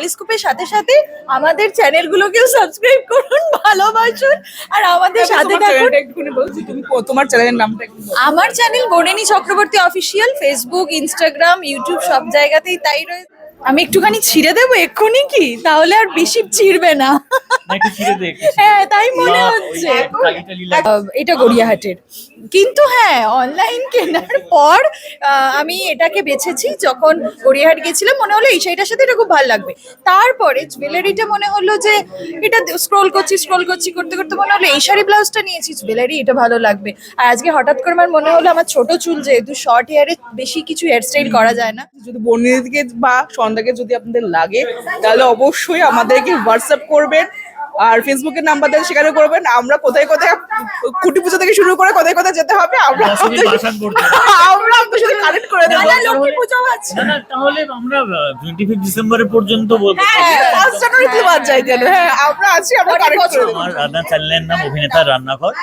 পলিস্কোপের সাথে সাথে আমাদের চ্যানেলগুলোকেও সাবস্ক্রাইব করুন ভালোবাসুন। আর আমাদের সাথে তোমার থাকুন। চ্যানেলের নামটা আমার channel Boreni Chakraborty official Facebook Instagram YouTube সব জায়গাতেই তাই রয়েছে আমি একটুখানি ছিঁড়ে দেবো এক্ষুনি কি? তাহলে আর বেশি ছিঁড়বে না। হ্যাঁ তাই মনে হচ্ছে। এটা গড়িয়াহাটের। কিন্তু হ্যাঁ অনলাইন কেনার পর আমি এটাকে বেছেছি যখন গড়িয়াহাট গেছিলাম মনে হলো এই শাড়িটার সাথে এটা খুব ভালো লাগবে। তারপরে জুয়েলারিটা মনে হলো যে এটা স্ক্রোল করছি স্ক্রোল করছি, করতে করতে মনে হলো এই শাড়ি ব্লাউজটা নিয়েছি জুয়েলারি এটা ভালো লাগবে। আর আজকে হঠাৎ করে আমার মনে হলো আমার ছোট চুল যেহেতু শর্ট হেয়ারে বেশি কিছু হেয়ারস্টাইল করা যায় না। যদি বর্ণিদিকে বা সন্ধ্যাকে যদি আপনাদের লাগে, তাহলে অবশ্যই আমাদেরকে হোয়াটসঅ্যাপ করবেন। আর ফেসবুকের নাম্বার দেন সেখানে করবেন। আমরা কোথায় কোথায় খুঁটি পুজো থেকে শুরু করে কোথায় কোথায় যেতে হবে আমরা আমরা আপনার সাথে কানেক্ট করে দেবো। লক্ষ্মী পুজো আছে না না তাহলে আমরা টোয়েন্টি ফিফ ডিসেম্বরের পর্যন্ত বলব। হ্যাঁ ফার্স্ট জানুয়ারিতে বাদ যাই কেন হ্যাঁ আমরা আছি আমরা কানেক্ট করে দেবো। আমার রান্নার চ্যানেলের নাম অভিনেতা রান্নাঘর।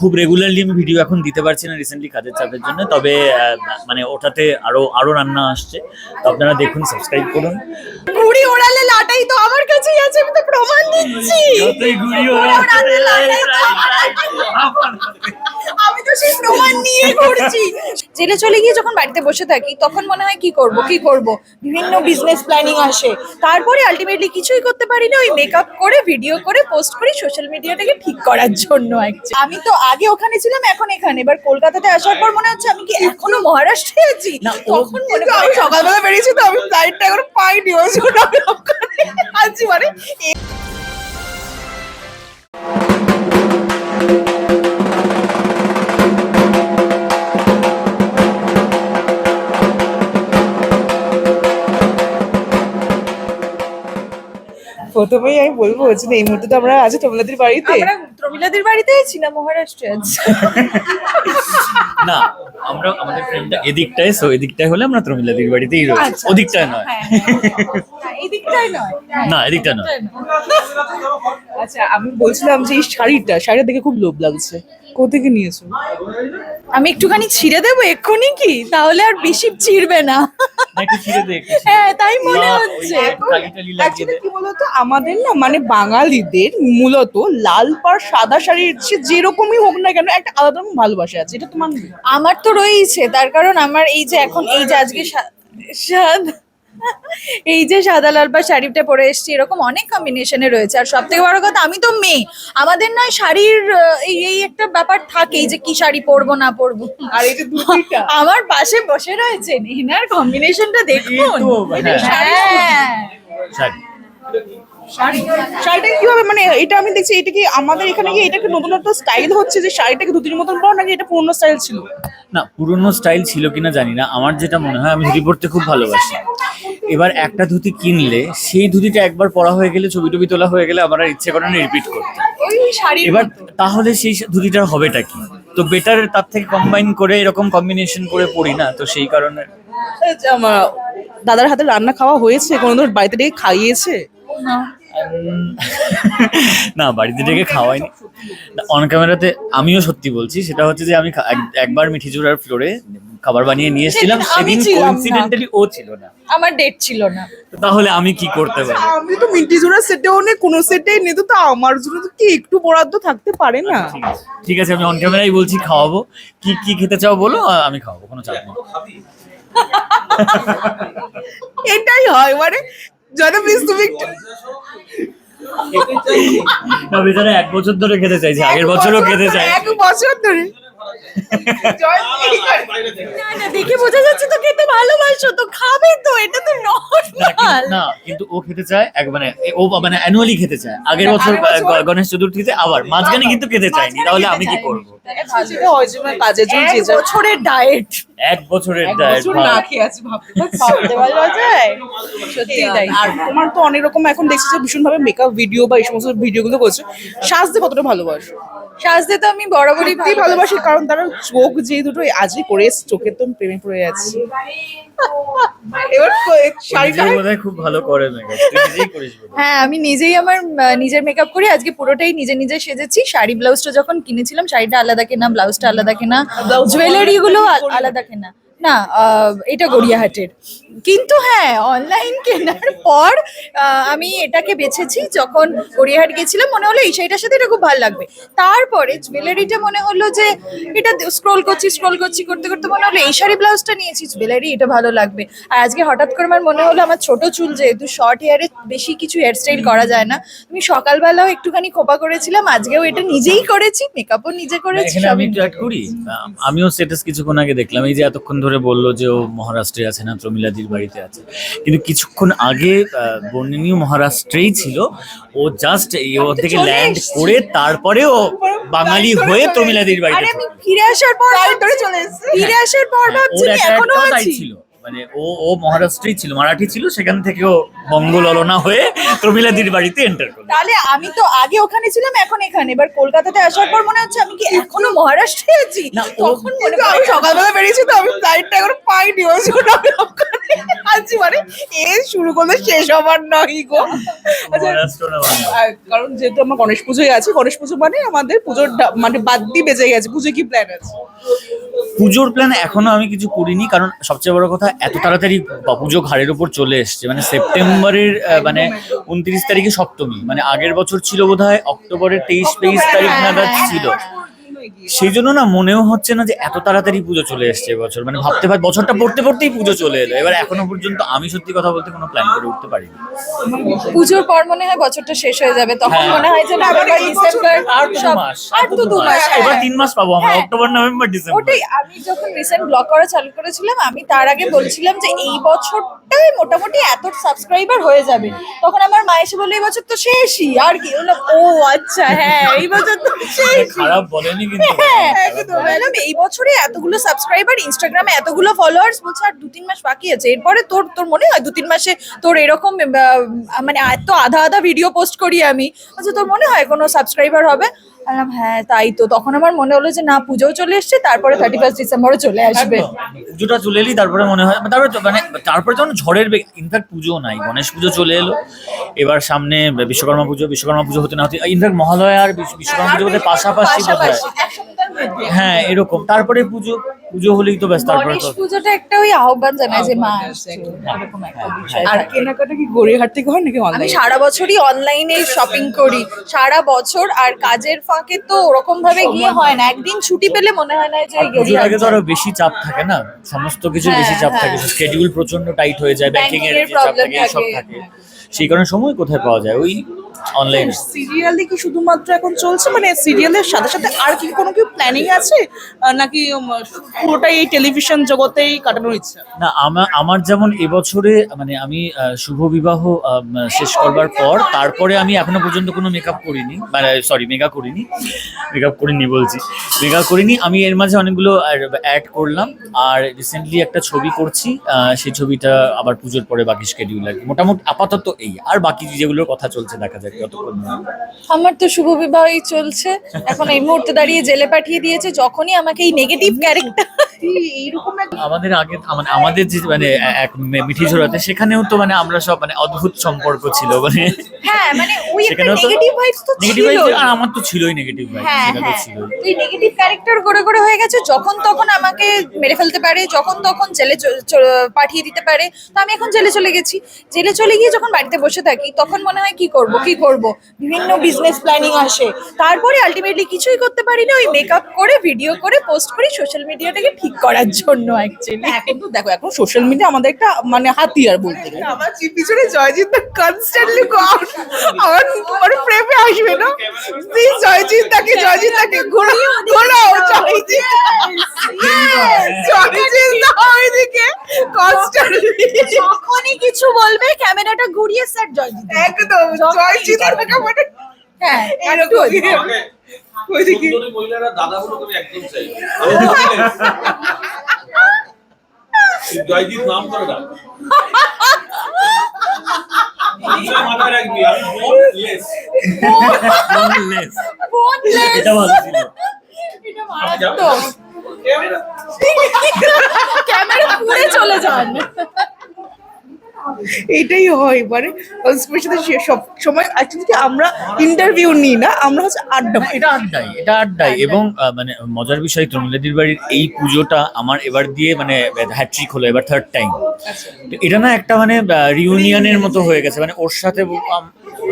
খুব রেগুলারলি আমি ভিডিও এখন দিতে পারছি না রিসেন্টলি কাজের চাপের জন্য তবে আহ, মানে ওটাতে আরও আরও রান্না আসছে। তো আপনারা দেখুন সাবস্ক্রাইব করুন। ঘুড়ি ওড়ালে লাটাই তো আমার কাছেই আছে আমি তো প্রমাণ দিচ্ছি যতই আমি তো সেই প্রমাণ নিয়ে ঘুরছি। জেলে চলে গিয়ে যখন বাড়িতে বসে থাকি তখন মনে হয় কি করব কি করব? বিভিন্ন বিজনেস প্ল্যানিং আসে। তারপরে আলটিমেটলি কিছুই করতে পারি না ওই মেকআপ করে ভিডিও করে পোস্ট করি সোশ্যাল মিডিয়াটাকে ঠিক করার জন্য। আমি তো আগে ওখানে ছিলাম এখন এখানে। এবার কলকাতাতে আসার পর মনে হচ্ছে আমি কি এখনও মহারাষ্ট্রে আছি? না, তখন মনে কিন্তু আমি সকালবেলা বেরিয়েছি তো আমি ফ্লাইটটা এখন পাইনি। ওই জন্য আমি আছি মানে প্রথমেই আমি বলব যে এই মুহূর্তে তো আমরা আছি তোমাদের বাড়িতে। আমরা প্রমিলাদের বাড়িতে আছি না মহারাষ্ট্রে না আমরা আমাদের ফ্রেন্ডটা এদিকটায় সো এদিকটায় হলে আমরা ত্রমিলাদির বাড়িতেই রয়েছি। আচ্ছা, ওদিকটায় নয়। হ্যাঁ, হ্যাঁ, দিকটাই নয় হ্যাঁ, না এদিকটা নয়। নয়। আচ্ছা আমি বলছিলাম যে এই শাড়িটা শাড়িটা দেখে খুব লোভ লাগছে। কোথেকে নিয়েছো? আমি একটুখানি ছিঁড়ে দেবো এক্ষুনি কি? তাহলে আর বেশি চিড়বে না। হ্যাঁ তাই মনে হচ্ছে। কি বলতো আমাদের না মানে বাঙালিদের মূলত লাল পাড় সাদা শাড়ির সে যেরকমই হোক না কেন একটা আলাদা রকম ভালোবাসা আছে। এটা তোমার আমার তো রয়েছে তার কারণ আমার এই যে এখন এই যে আজকে সা- সাদা এই যে সাদা লাল বা শাড়িটা পরে এসেছি এরকম অনেক কম্বিনেশনে রয়েছে। আর সব থেকে বড় কথা আমি তো মেয়ে। আমাদের নয় শাড়ির এই এই একটা ব্যাপার থাকেই যে কি শাড়ি পরবো না পরবো। আর এই আমার পাশে বসে রয়েছেন এনার কম্বিনেশনটা দেখুন। হ্যাঁ। হ্যাঁ। শাড়ি। শাড়িটা কীভাবে মানে এটা আমি দেখছি এটা কি আমাদের এখানে কি এটা কি নতুন একটা স্টাইল হচ্ছে যে শাড়িটাকে ধুতির মতন পর নাকি এটা পুরোনো স্টাইল ছিল? না পুরনো স্টাইল ছিল কিনা জানি না। আমার যেটা মনে হয় আমি ধুতি পরতে খুব ভালোবাসি। এবার একটা ধুতি কিনলে সেই ধুতিটা একবার পরা হয়ে গেলে ছবি টবি তোলা হয়ে গেলে আমার আর ইচ্ছে করে না রিপিট করতে। এবার তাহলে সেই ধুতিটার হবেটা কি? তো বেটার তার থেকে কম্বাইন করে এরকম কম্বিনেশন করে পড়ি না তো সেই কারণে। আচ্ছা, আমার দাদার হাতে রান্না খাওয়া হয়েছে কোনো কোনোদিন বাড়িতে ডেকে খাইয়েছে? না। না বাড়িতে ডেকে খাওয়াইনি। অন ক্যামেরাতে আমিও সত্যি বলছি সেটা হচ্ছে যে আমি এক- একবার মিঠি জোড়ার ফ্লোরে খাবার বানিয়ে নিয়ে এসেছিলাম সেদিন। কোইন্সিডেন্টালি ও ছিল না। আমার ডেট ছিল না। তাহলে আমি কি করতে পারি? আমি তো মিন্টি জোড়া সেটেও নেই কোনো সেটেই নেই তো তা আমার জন্য তো কি একটু বরাদ্দ থাকতে পারে না? ঠিক আছে। ঠিক আছে আমি অন ক্যামেরাই বলছি খাওয়াবো। কি কি খেতে চাও বলো? আমি খাওয়াবো কোনো চাপ নেই। এটাই হয় মানে জানো প্লিজ তুমি একটু না বেচারা এক বছর ধরে খেতে চাইছে আগের বছরও খেতে চাই এক বছর ধরে। না না দেখে বোঝা যাচ্ছে তো খেতে ভালোবাসো তো খাবে তো এটা তো না, নর্মাল না কিন্তু ও খেতে চায় এক মানে ও মানে অ্যানুয়ালি খেতে চায়। আগের বছর গণেশ চতুর্থীতে আবার মাঝখানে কিন্তু খেতে চায়নি তাহলে আমি কি করব? কাজের জন্য বছরের ডায়েট এক বছরের ডায়েট না খেয়ে আছে ভাবতে পারা যায় সত্যি তাই। আর তোমার তো অনেক রকম এখন দেখছি যে মেকআপ ভিডিও বা এই সমস্ত ভিডিও গুলো করছ। সাজতে কতটা ভালোবাসো? সাজতে তো আমি বরাবরই ভালোবাসি। কারণ তারা চোখ যে দুটো আজই করে চোখের তো প্রেমে পড়ে যাচ্ছি। এবার শাড়িটা বোধহয় খুব ভালো করে মেকআপ। হ্যাঁ আমি নিজেই আমার নিজের মেকআপ করি আজকে পুরোটাই নিজে নিজে সেজেছি। শাড়ি ব্লাউজটা যখন কিনেছিলাম শাড়িটা আলাদা কেনা ব্লাউজটা আলাদা কেনা জুয়েলারি গুলো আলাদা না আহ, এটা গড়িয়াহাটের। কিন্তু হ্যাঁ অনলাইন কেনার পর আমি এটাকে বেছেছি যখন গড়িয়াহাট গেছিলাম মনে হলো এই শাড়িটার সাথে এটা খুব ভালো লাগবে। তারপরে জুয়েলারিটা মনে হলো যে এটা স্ক্রোল করছি স্ক্রোল করছি করতে করতে মনে হলো এই শাড়ি ব্লাউজটা নিয়েছি জুয়েলারি এটা ভালো লাগবে। আর আজকে হঠাৎ করে আমার মনে হলো আমার ছোট চুল যেহেতু শর্ট হেয়ারে বেশি কিছু হেয়ারস্টাইল করা যায় না আমি সকালবেলাও একটুখানি খোপা করেছিলাম আজকেও এটা নিজেই করেছি মেকআপও নিজে করেছি আমি করি। আমিও স্ট্যাটাস কিছুক্ষণ আগে দেখলাম এই যে এতক্ষণ ধরে বলল যে ও মহারাষ্ট্রে আছে না প্রমিলাদির বাড়িতে আছে। কিন্তু কিছুক্ষণ আগে আহ, বর্ণিনীও মহারাষ্ট্রেই ছিল। ও জাস্ট এই ওর থেকে ল্যান্ড করে তারপরে ও বাঙালি হয়ে তমিলাদির বাড়িতে ফিরে আসার পর চলে ফিরে আসার পর ভাবছি এখনও আছি। মানে ও ও মহারাষ্ট্রেই ছিল মারাঠি ছিল সেখান থেকে ও বঙ্গললনা হয়ে প্রমিলাদির বাড়িতে এন্টার করল। তাহলে আমি তো আগে ওখানে ছিলাম এখন এখানে। এবার কলকাতাতে আসার পর মনে হচ্ছে আমি কি এখনও মহারাষ্ট্রে আছি? না, তখন মনে কিন্তু আমি সকালবেলা বেরিয়েছি তো আমি ফ্লাইটটা এখন পাইনি ওই জন্য আমি ওখানে আছি। মানে এ শুরু করলে শেষ হবার নয় গো। আচ্ছা মহারাষ্ট্র না বাংলা। কারণ যেহেতু আমরা গণেশ পুজোয় আছি গণেশ পুজো মানে আমাদের পুজোর মানে বাদ দিয়ে বেজে গেছে। পুজো কি প্ল্যান আছে? পুজোর প্ল্যান এখনও আমি কিছু করিনি কারণ সবচেয়ে বড় কথা এত তাড়াতাড়ি পুজো ঘাড়ের উপর চলে এসছে। মানে সেপ্টেম্বরের মানে উনত্রিশ তারিখে সপ্তমী। মানে আগের বছর ছিল বোধহয় অক্টোবরের তেইশ তেইশ তারিখ হ্যাঁ, নাগাদ হ্যাঁ, ছিল। সেই জন্য না মনেও হচ্ছে না যে এত তাড়াতাড়ি পুজো চলে এসছে এবছর। মানে ভাবতে পার বছরটা পড়তে পড়তেই পুজো চলে এলো। এবার এখনও পর্যন্ত আমি সত্যি কথা বলতে কোনো প্ল্যান করে উঠতে পারিনি। পুজোর পর মনে হয় বছরটা শেষ হয়ে যাবে। তখন হ্যাঁ। মনে হয় যে নভেম্বর ডিসেম্বর আর দু মাস আর তো দু মাস। এবার হ্যাঁ। তিন মাস পাবো আমরা হ্যাঁ। October November December. ওটাই আমি যখন রিসেন্ট ব্লগ করা চালু করেছিলাম আমি তার আগে বলছিলাম যে এই বছরটাই মোটামুটি এত সাবস্ক্রাইবার হয়ে যাবে। তখন আমার মা এসে বলল এই বছর তো শেষই আর কি। বললাম ও আচ্ছা হ্যাঁ এই বছর তো শেষ খারাপ বলেনি কিন্তু হ্যাঁ বললাম এই বছরে এতগুলো সাবস্ক্রাইবার ইনস্টাগ্রামে এতগুলো ফলোয়ার্স বলছে আর দু তিন মাস বাকি আছে। এরপরে তোর তোর মনে হয় দু তিন মাসে তোর এরকম মানে এত আধা আধা ভিডিও পোস্ট করি আমি আচ্ছা তোর মনে হয় কোনো সাবস্ক্রাইবার হবে? বললাম হ্যাঁ তাই তো। তখন আমার মনে হলো যে না পুজোও চলে এসছে তারপরে থার্টি ফার্স্ট ডিসেম্বরও চলে আসবে। পুজোটা চলে এলি তারপরে মনে হয় তারপরে মানে তারপরে যখন ঝড়ের বেগ ইনফ্যাক্ট পুজো নাই গণেশ পুজো চলে এলো। এবার সামনে বিশ্বকর্মা পুজো বিশ্বকর্মা পুজো হতে না হতে ইনফ্যাক্ট মহালয়া আর বিশ্ব- বিশ্বকর্মা পুজো হতে পাশাপাশি হয়। হ্যাঁ এরকম। তারপরে পুজো পুজো হলেই তো ব্যাস তারপরে গণেশ পুজোটা একটা ওই আহ্বান জানায় যে মা আসছে, এরকম একটা বিষয়। আর কেনাকাটা কি গড়িয়াহাট থেকে হয় নাকি আমি অনলাইন সারা বছরই অনলাইনে শপিং করি। সারা বছর আর কাজের ফাঁকে তো ওরকম ভাবে গিয়ে হয় না। একদিন ছুটি পেলে মনে হয় না যে পুজোর আগে তো আরও বেশি চাপ থাকে না? সমস্ত কিছু হ্যাঁ, বেশি চাপ হ্যাঁ। থাকে স্কেডিউল প্রচণ্ড টাইট হয়ে যায় ব্যাংকিং এর এর যে চাপ থাকে সব থাকে। থাকে। সেই কারণে সময় কোথায় পাওয়া যায়? ওই অনলাইন সিরিয়ালে কি শুধুমাত্র এখন চলছে মানে সিরিয়ালের সাথে সাথে আর কি কোনো কি প্ল্যানিং আছে? নাকি পুরোটাই এই টেলিভিশন জগতেই কাটানোর ইচ্ছা? না আমার আমার যেমন এবছরে মানে আমি শুভ বিবাহ শেষ করবার পর তারপরে আমি এখনও পর্যন্ত কোনো মেকআপ করিনি মানে সরি মেগা করিনি মেকআপ করিনি বলছি মেগা করিনি। আমি এর মাঝে অনেকগুলো অ্যাড করলাম আর রিসেন্টলি একটা ছবি করছি সেই ছবিটা আবার পুজোর পরে বাকি স্কেডিউল কি। মোটামুটি আপাতত এই আর বাকি যেগুলোর কথা চলছে দেখা যাক। যতক্ষণ না। আমার তো শুভ বিবাহই চলছে এখন এই মুহূর্তে দাঁড়িয়ে জেলে পাঠিয়ে দিয়েছে যখনই আমাকে এই নেগেটিভ ক্যারেক্টার এইরকম আমাদের আগে মানে আমাদের যে মানে এক মিঠি ঝোড়াতে সেখানেও তো মানে আমরা সব মানে অদ্ভুত সম্পর্ক ছিল মানে হ্যাঁ মানে ওই একটা নেগেটিভ ভাইবস তো নেগেটিভ ছিল আর আমার তো ছিলই নেগেটিভ হ্যাঁ হ্যাঁ। তুই নেগেটিভ ক্যারেক্টার করে করে হয়ে গেছে যখন তখন আমাকে মেরে ফেলতে পারে যখন তখন জেলে পাঠিয়ে দিতে পারে। তো আমি এখন জেলে চলে গেছি। জেলে চলে গিয়ে যখন বাড়িতে বসে থাকি তখন মনে হয় কি করব কি করব? বিভিন্ন বিজনেস প্ল্যানিং আসে। তারপরে আলটিমেটলি কিছুই করতে পারি না ওই মেকআপ করে ভিডিও করে পোস্ট করি সোশ্যাল মিডিয়াটাকে ঠিক করার জন্য অ্যাকচুয়ালি এখন তো দেখো এখন সোশ্যাল মিডিয়া আমাদের একটা মানে হাতিয়ার বলতে গেলে। আমার জি পিছনে জয়জিৎ দা কনস্ট্যান্টলি আমার আমার প্রেমে আসবে না? প্লিজ জয়জিৎ দাকে জয়জিৎ দাকে ঘোরাও ঘোরাও জয়জিৎ জয়জিৎ দা ওইদিকে কনস্ট্যান্টলি যখনই কিছু বলবে ক্যামেরাটা ঘুরিয়ে স্যার জয় দিতে একদম জয়জিৎ দাকে মানে হ্যাঁ একটু ওইদিকে সুন্দরী মহিলারা দাদা তুমি একদম চাই। জয়জিৎ নাম করে নিশ্চয়ই মাথায় রাখবি আমি বোনলেস Boneless। Boneless! এটা ভালো ছিল এটা মারাত্মক ক্যামেরা পুড়ে চলে যান এইটাই হয় মানে কনস্পিরেসির সাথে সব সময় অ্যাকচুয়ালি আমরা ইন্টারভিউ নিই না আমরা হচ্ছে আড্ডা। এটা আড্ডাই এটা আড্ডাই এবং মানে মজার বিষয় তরুণীদের বাড়ির এই পুজোটা আমার এবার দিয়ে মানে হ্যাট্রিক হলো এবার থার্ড টাইম এটা না একটা মানে রিউনিয়নের মতো হয়ে গেছে মানে ওর সাথে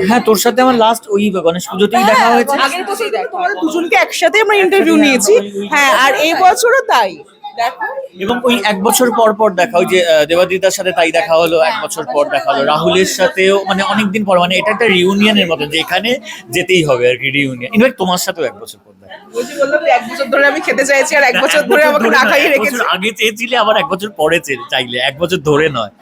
হ্যাঁ তোর সাথে আমার লাস্ট ওই গণেশ পুজোতেই দেখা হয়েছে। আগের বছর তোমাদের দুজনকে একসাথে আমরা ইন্টারভিউ নিয়েছি। হ্যাঁ আর এই বছরও তাই। এবং ওই এক বছর পর পর দেখা ওই যে দেবাদিতার সাথে তাই দেখা হলো এক বছর পর দেখা হলো। রাহুলের সাথেও মানে অনেকদিন পর মানে এটা একটা রিউনিয়নের মতো যে এখানে যেতেই হবে আর কি রিউনিয়ন ইনফ্যাক্ট তোমার সাথেও এক বছর পর দেখা। বললাম এক বছর ধরে আমি খেতে চাইছি আর এক বছর ধরে আমাকে আগে চেয়েছিলে আবার এক বছর পরে চাইলে। এক বছর ধরে নয়।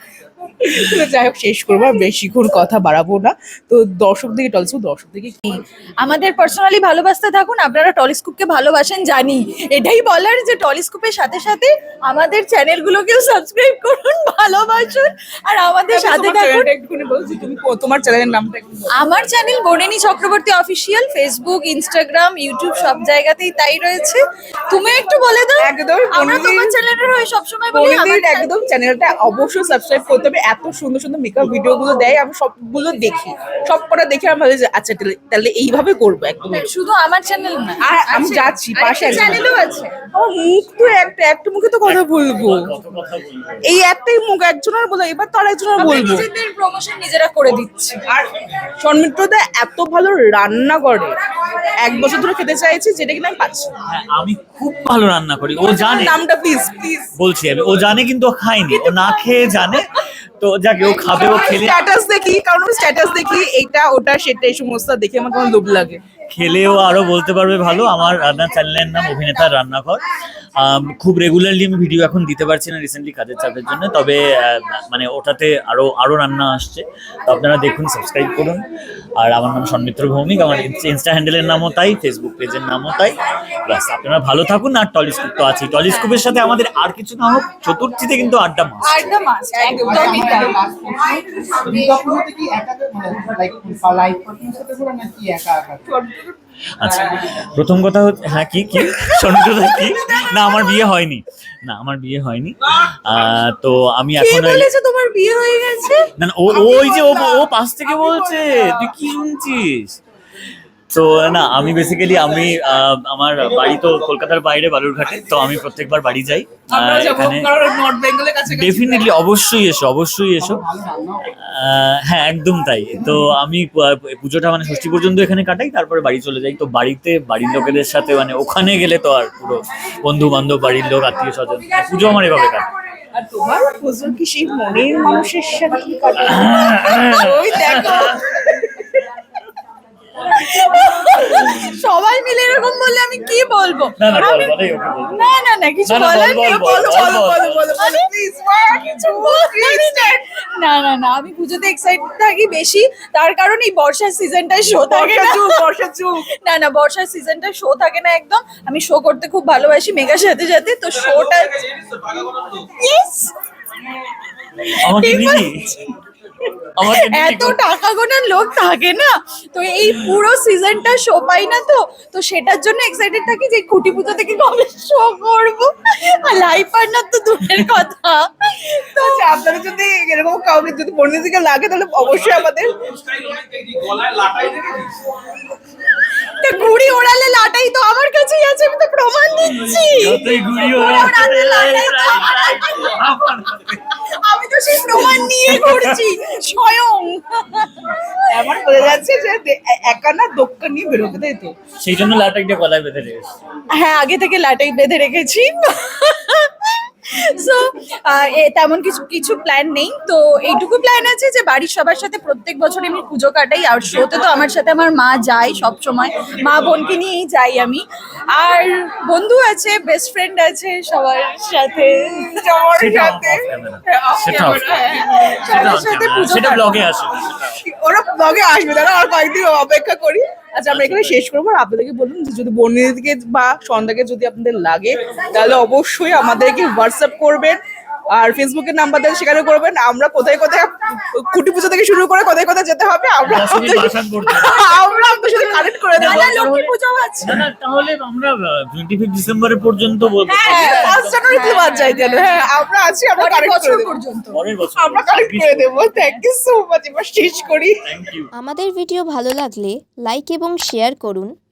তো যাই হোক শেষ করব আর বেশিক্ষণ কথা বাড়াবো না। তো দর্শক দিকে টলসু দর্শক দিকে কি? আমাদের পার্সোনালি ভালোবাসতে থাকুন আপনারা টলিস্কোপকে ভালোবাসেন জানি। এটাই বলার যে টলিস্কোপের সাথে সাথে আমাদের চ্যানেলগুলোকেও সাবস্ক্রাইব করুন ভালোবাসুন আর আমাদের সাথে থাকুন। বলছি তুমি কো- তোমার চ্যানেলের নামটা আমার channel Boreni Chakraborty official Facebook Instagram YouTube সব জায়গাতেই তাই রয়েছে। তুমি একটু বলে দাও একদম, আমরা তোমার চ্যানেলের হয়ে সবসময় বলি একদম চ্যানেলটা অবশ্যই সাবস্ক্রাইব করতে হবে। এত সুন্দর সুন্দর মেকআপ ভিডিও গুলো দেয় আমি সবগুলো দেখি। সব কটা দেখে আমি ভাবি যে আচ্ছা তাহলে- তাহলে এইভাবে করব একদম। শুধু আমার চ্যানেল না আর আমি যাচ্ছি পাশে চ্যানেলও আছে। আমার মুখ তো একটা একটা মুখে তো কথা বলব। এই একটাই মুখ একজনের বলো এবার তো আর একজনের আমরা বলব। নিজেদের প্রমোশন নিজেরা করে দিচ্ছি। আর সন্মিত্রদা এত ভালো রান্না করে এক বছর ধরে খেতে চাইছি যেটা কিনা আমি পাচ্ছি হ্যাঁ আমি খুব ভালো রান্না করি ও জানে। নামটা প্লিজ প্লিজ বলছি আমি ও জানে কিন্তু ও খায়নি ও না খেয়ে জানে। তো যাকে ও খাবে ও খেলে। স্ট্যাটাস দেখি কারণ আমি স্ট্যাটাস দেখি এটা ওটা সেটা এই সমস্ত দেখে আমার কেমন লোভ লাগে। খেলেও আরও বলতে পারবে ভালো। আমার রান্নার চ্যানেলের নাম অভিনেতার রান্নাঘর। খুব রেগুলারলি আমি ভিডিও এখন দিতে পারছি না রিসেন্টলি কাজের চাপের জন্য। তবে মানে ওটাতে আরও আরও রান্না আসছে। তো আপনারা দেখুন সাবস্ক্রাইব করুন। আর আমার নাম সন্মিত্র ভৌমিক। আমার ইনস্টা হ্যান্ডেলের নামও তাই ফেসবুক পেজের নামও তাই। প্লাস আপনারা ভালো থাকুন। আর টলিস্কোপ তো আছেই। টলিস্কোপের সাথে আমাদের আর কিছু না হোক চতুর্থীতে কিন্তু আড্ডা মাস একদমই তাই। মানে লাইক পার্টনার সাথে করে নাকি একা একা? আচ্ছা প্রথম কথা হচ্ছে হ্যাঁ কি কি? সন্মিত্র কি? না আমার বিয়ে হয়নি। না আমার বিয়ে হয়নি। তো আমি এখন বলেছে তোমার বিয়ে হয়ে গেছে? না ওই যে ও ও পাশ থেকে বলছে তুই কি শুনছিস? তো না আমি বেসিক্যালি আমি আহ, আমার বাড়ি তো কলকাতার বাইরে বালুরঘাটে তো আমি প্রত্যেকবার বাড়ি যাই। আহ, এখানে ডেফিনেটলি অবশ্যই এসো অবশ্যই এসো। আহ, হ্যাঁ একদম তাই। তো আমি পুজোটা মানে ষষ্ঠী পর্যন্ত এখানে কাটাই তারপরে বাড়ি চলে যাই। তো বাড়িতে বাড়ির লোকেদের সাথে মানে ওখানে গেলে তো আর পুরো বন্ধু বান্ধব বাড়ির লোক আত্মীয় স্বজন পুজো আমার এভাবে কাটে। আর তোমার হুজুর কি সেই মনের মানুষের সাথে কাটে? ওই দেখো সবাই মিলে এরকম বললে আমি কি বলব না না বল আমি- বলাই ওকে বলব না না না কিছু না, না, বলার নেই বলো বলো বলো বলো প্লিজ মা কিছু না না না আমি পুজোতে এক্সাইটেড থাকি বেশি তার কারণ এই বর্ষার সিজনটায় শো থাকে বর্ষা না চুপ বর্ষা চুপ না না বর্ষার সিজনটা শো থাকে না একদম আমি শো করতে খুব ভালোবাসি মেঘার সাথে সাথে তো শোটা ইয়েস আমাকে এত টাকা গোনার লোক থাকে না। তো এই পুরো সিজনটা শো পাই না তো। তো সেটার জন্য এক্সাইটেড থাকি যে খুঁটি পুজো থেকে কবে শো করব। আর লাইফ পার্টনার তো দূরের কথা। আচ্ছা আপনারা যদি এরকম কাউকে যদি বর্ণিত দিকে লাগে তাহলে অবশ্যই আমাদের ঘুড়ি ওড়ালে লাটাই তো আমার কাছেই আছে আমি তো প্রমাণ দিচ্ছি। আমি তো সেই প্রমাণ নিয়ে ঘুরছি স্বয়ং। এমন বোঝা যাচ্ছে যে একা না দোক্কা নিয়ে বেরোবে তাই তো। সেই জন্য লাটাইটা গলায় বেঁধে রেখেছি। হ্যাঁ আগে থেকে লাটাই বেঁধে রেখেছি। সো তেমন কিছু কিছু প্ল্যান নেই। তো এইটুকু প্ল্যান আছে যে বাড়ির সবার সাথে প্রত্যেক বছর আমি পুজো কাটাই। আর শোতে তো আমার সাথে আমার মা যায় সব সময়। মা বোনকে নিয়েই যাই আমি। আর বন্ধু আছে বেস্ট ফ্রেন্ড আছে সবার সাথে। সবার সাথে। সাথে। পুজো। ওরা ব্লগে আসবে তারা আর কয়েকদিন অপেক্ষা করি। আচ্ছা আমরা এখানে শেষ করব। আপনাদেরকে বলুন যে, যদি বর্ণিদিকে বা সন্ধ্যাকে যদি আপনাদের লাগে, তাহলে অবশ্যই আমাদেরকে হোয়াটসঅ্যাপ করবেন। আর ফেসবুকের নাম্বার দেন সেখানে করবেন। আমরা কোথায় কোথায় খুঁটি পুজো থেকে শুরু করে কোথায় কোথায় যেতে হবে আমরা আমরা আপনার সাথে কানেক্ট করে দেবো। লক্ষ্মী পুজো আছে। না না তাহলে আমরা টোয়েন্টি ফিফ ডিসেম্বরের পর্যন্ত বলব। ফার্স্ট জানুয়ারি তো বাদ যাই কেন হ্যাঁ আমরা আছি আমরা কানেক্ট করে দেবো। পর্যন্ত। পরের বছর। আমরা কানেক্ট করে দেবো। থ্যাংক ইউ সো মাচ এবার শেষ করি। থ্যাংক ইউ আমাদের ভিডিও ভালো লাগলে লাইক এবং শেয়ার করুন।